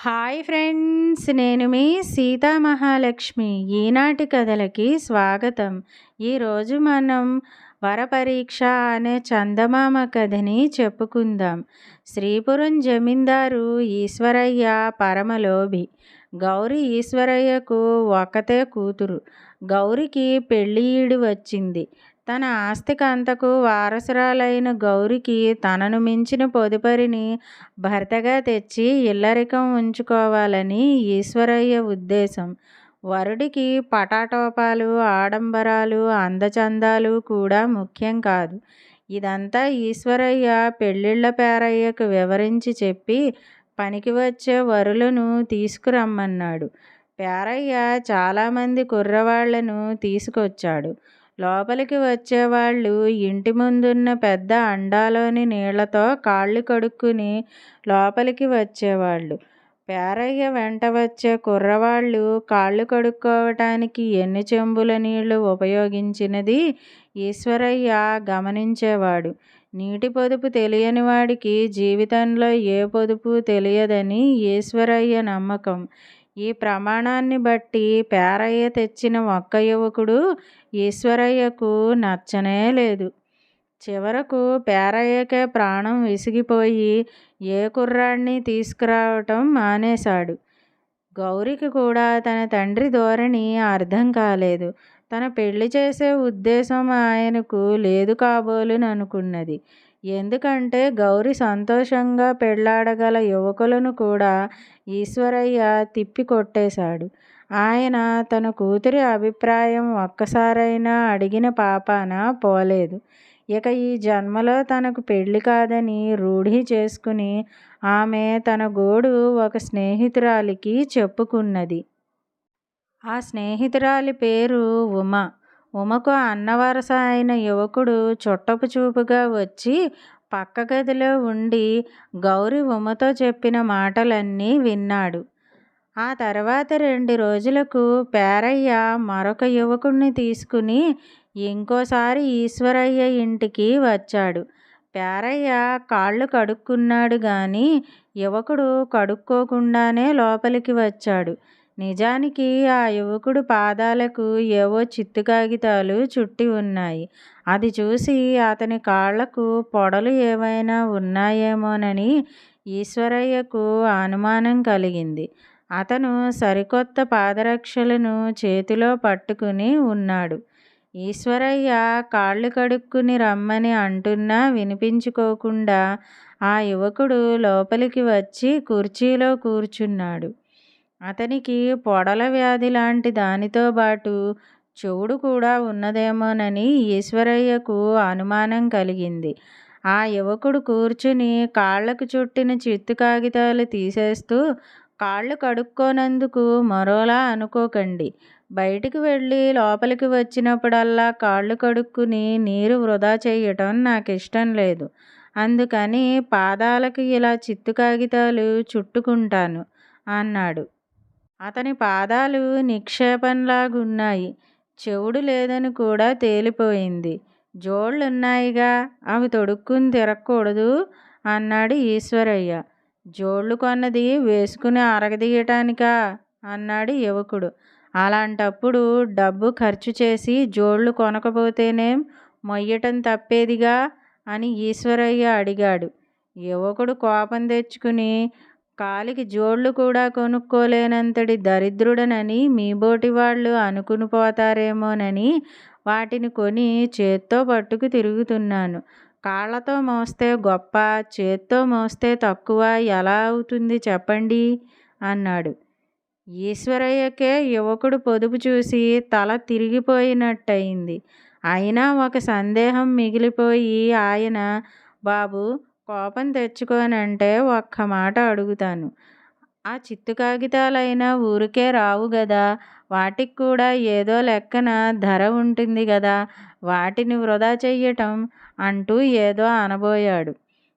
Hi friends నేను మీ సీతా మహాలక్ష్మి. ఈనాటి కథలకి స్వాగతం. ఈరోజు మనం వరపరీక్ష అనే చందమామ కథని చెప్పుకుందాం. శ్రీపురం జమీందారు ఈశ్వరయ్య పరమలోభి. గౌరి ఈశ్వరయ్యకు ఒకతే కూతురు. గౌరికి పెళ్ళి ఈడు వచ్చింది. తన ఆస్తికంతకు వారసురాలైన గౌరికి తనను మించిన పొదుపరిని భర్తగా తెచ్చి ఇల్లరికం ఉంచుకోవాలని ఈశ్వరయ్య ఉద్దేశం. వరుడికి పటాటోపాలు ఆడంబరాలు అందచందాలు కూడా ముఖ్యం కాదు. ఇదంతా ఈశ్వరయ్య పెళ్ళిళ్ళ పేరయ్యకు వివరించి చెప్పి పనికి వచ్చే వరులను తీసుకురమ్మన్నాడు. పేరయ్య చాలామంది కుర్రవాళ్ళను తీసుకొచ్చాడు. లోపలికి వచ్చేవాళ్ళు ఇంటి ముందున్న పెద్ద అండాలోని నీళ్ళతో కాళ్ళు కడుక్కుని లోపలికి వచ్చేవాళ్ళు. పేరయ్య వెంట వచ్చే కుర్రవాళ్ళు కాళ్ళు కడుక్కోవటానికి ఎన్ని చెంబుల నీళ్ళు ఉపయోగించినది ఈశ్వరయ్య గమనించేవాడు. నీటి పొదుపు తెలియని వాడికి జీవితంలో ఏ పొదుపు తెలియదని ఈశ్వరయ్య నమ్మకం. ఈ ప్రమాణాన్ని బట్టి పేరయ్య తెచ్చిన ఒక్క యువకుడు ఈశ్వరయ్యకు నచ్చనే లేదు. చివరకు పేరయ్యకే ప్రాణం విసిగిపోయి ఏ కుర్రాడిని తీసుకురావటం మానేశాడు. గౌరికి కూడా తన తండ్రి ధోరణి అర్థం కాలేదు. తన పెళ్ళి చేసే ఉద్దేశం ఆయనకు లేదు కాబోలుని అనుకున్నది ఎందుకంటే గౌరి సంతోషంగా పెళ్ళాడగల యువకులను కూడా ఈశ్వరయ్య తిప్పి కొట్టేశాడు ఆయన తన కూతురి అభిప్రాయం ఒక్కసారైనా అడిగిన పాపాన పోలేదు. ఇక ఈ జన్మలో తనకు పెళ్ళి కాదని రూఢి చేసుకుని ఆమె తన గోడు ఒక స్నేహితురాలికి చెప్పుకున్నది. ఆ స్నేహితురాలి పేరు ఉమా. ఉమకు అన్నవరస అయిన యువకుడు చుట్టపు చూపుగా వచ్చి పక్క గదిలో ఉండి గౌరి ఉమతో చెప్పిన మాటలన్నీ విన్నాడు. ఆ తర్వాత రెండు రోజులకు పేరయ్య మరొక యువకుణ్ణి తీసుకుని ఇంకోసారి ఈశ్వరయ్య ఇంటికి వచ్చాడు. పేరయ్య కాళ్ళు కడుక్కున్నాడు కానీ యువకుడు కడుక్కోకుండానే లోపలికి వచ్చాడు. నిజానికి ఆ యువకుడు పాదాలకు ఏవో చిత్తు కాగితాలు చుట్టి ఉన్నాయి. అది చూసి అతని కాళ్ళకు పొడలు ఏవైనా ఉన్నాయేమోనని ఈశ్వరయ్యకు అనుమానం కలిగింది. అతను సరికొత్త పాదరక్షలను చేతిలో పట్టుకుని ఉన్నాడు. ఈశ్వరయ్య కాళ్ళు కడుక్కుని రమ్మని అంటున్నా వినిపించుకోకుండా ఆ యువకుడు లోపలికి వచ్చి కుర్చీలో కూర్చున్నాడు. అతనికి పొడల వ్యాధి లాంటి దానితో పాటు చెవుడు కూడా ఉన్నదేమోనని ఈశ్వరయ్యకు అనుమానం కలిగింది. ఆ యువకుడు కూర్చుని కాళ్ళకు చుట్టిన చిత్తు కాగితాలు తీసేస్తూ కాళ్ళు కడుక్కోనందుకు మరోలా అనుకోకండి. బయటికి వెళ్ళి లోపలికి వచ్చినప్పుడల్లా కాళ్ళు కడుక్కుని నీరు వృధా చేయటం నాకు ఇష్టం లేదు. అందుకని పాదాలకు ఇలా చిత్తు కాగితాలు చుట్టుకుంటాను అన్నాడు. అతని పాదాలు నిక్షేపంలాగున్నాయి. చెవుడు లేదని కూడా తేలిపోయింది. జోళ్ళున్నాయిగా? అవి తొడుక్కుని తిరగకూడదు అన్నాడు ఈశ్వరయ్య. జోళ్ళు కొన్నది వేసుకుని అరగదీయటానికా? అన్నాడు యువకుడు. అలాంటప్పుడు డబ్బు ఖర్చు చేసి జోళ్ళు కొనకపోతేనేం మొయ్యటం తప్పేదిగా? అని ఈశ్వరయ్య అడిగాడు. యువకుడు కోపం తెచ్చుకుని కాలికి జోళ్ళు కూడా కొనుక్కోలేనంతటి దరిద్రుడనని మీబోటి వాళ్ళు అనుకుని పోతారేమోనని వాటిని కొని చేత్తో పట్టుకు తిరుగుతున్నాను. కాళ్ళతో మోస్తే గొప్ప చేత్తో మోస్తే తక్కువ ఎలా అవుతుంది చెప్పండి? అన్నాడు. ఈశ్వరయ్యకే యువకుడు పొదుపు చూసి తల తిరిగిపోయినట్టయింది. అయినా ఒక సందేహం మిగిలిపోయి ఆయన బాబు కోపం తెచ్చుకోనంటే ఒక్క మాట అడుగుతాను. ఆ చిత్తు కాగితాలైనా ఊరికే రావు గదా. వాటికి కూడా ఏదో లెక్కన ధర ఉంటుంది గదా. వాటిని వృధా చెయ్యటం అంటూ ఏదో అనబోయాడు.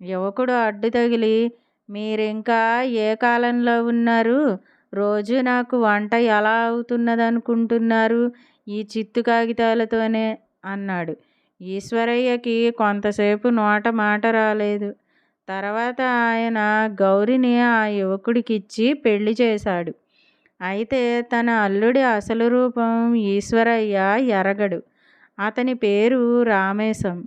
యువకుడు అడ్డు తగిలి మీరింకా ఏ కాలంలో ఉన్నారు? రోజు నాకు వంట ఎలా అవుతున్నదనుకుంటున్నారు? ఈ చిత్తు కాగితాలతోనే అన్నాడు. ఈశ్వరయ్యకి కొంతసేపు నోట మాట రాలేదు. తర్వాత ఆయన గౌరిని ఆ యువకుడికిచ్చి పెళ్ళి చేశాడు. అయితే తన అల్లుడి అసలు రూపం ఈశ్వరయ్య ఎరగడు. అతని పేరు రామేశం.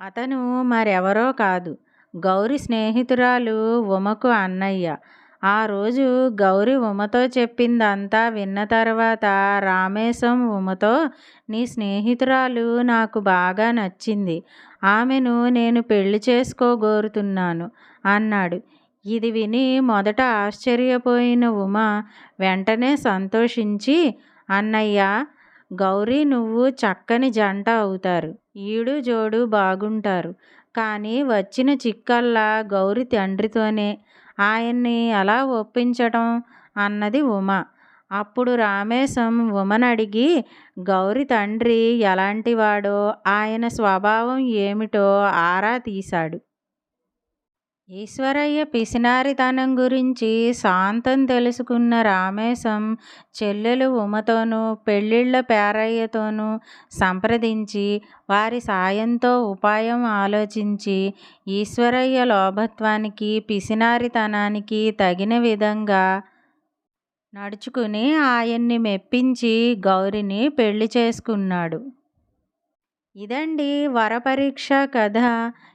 అతను మరెవరో కాదు. గౌరి స్నేహితురాలు ఉమకు అన్నయ్య. ఆ రోజు గౌరి ఉమతో చెప్పిందంతా విన్న తర్వాత రామేశం ఉమతో నీ స్నేహితురాలు నాకు బాగా నచ్చింది. ఆమెను నేను పెళ్ళి చేసుకోగోరుతున్నాను అన్నాడు. ఇది విని మొదట ఆశ్చర్యపోయిన ఉమ వెంటనే సంతోషించి అన్నయ్య గౌరీ నువ్వు చక్కని జంట అవుతారు. ఈడు జోడు బాగుంటారు. కానీ వచ్చిన చిక్కల్లా గౌరి తండ్రితోనే ఆయన్ని ఎలా ఒప్పించటం అన్నది ఉమ. అప్పుడు రామేశం ఉమనడిగి గౌరి తండ్రి ఎలాంటివాడో? ఆయన స్వభావం ఏమిటో? ఆరా తీశాడు. ఈశ్వరయ్య పిసినారితనం గురించి శాంతం తెలుసుకున్న రామేశం చెల్లెలు ఉమతోనూ పెళ్ళిళ్ళ పేరయ్యతోనూ సంప్రదించి వారి సాయంతో ఉపాయం ఆలోచించి ఈశ్వరయ్య లోభత్వానికి పిసినారితనానికి తగిన విధంగా నడుచుకుని ఆయన్ని మెప్పించి గౌరిని పెళ్ళి చేసుకున్నాడు. ఇదండి వరపరీక్ష కథ.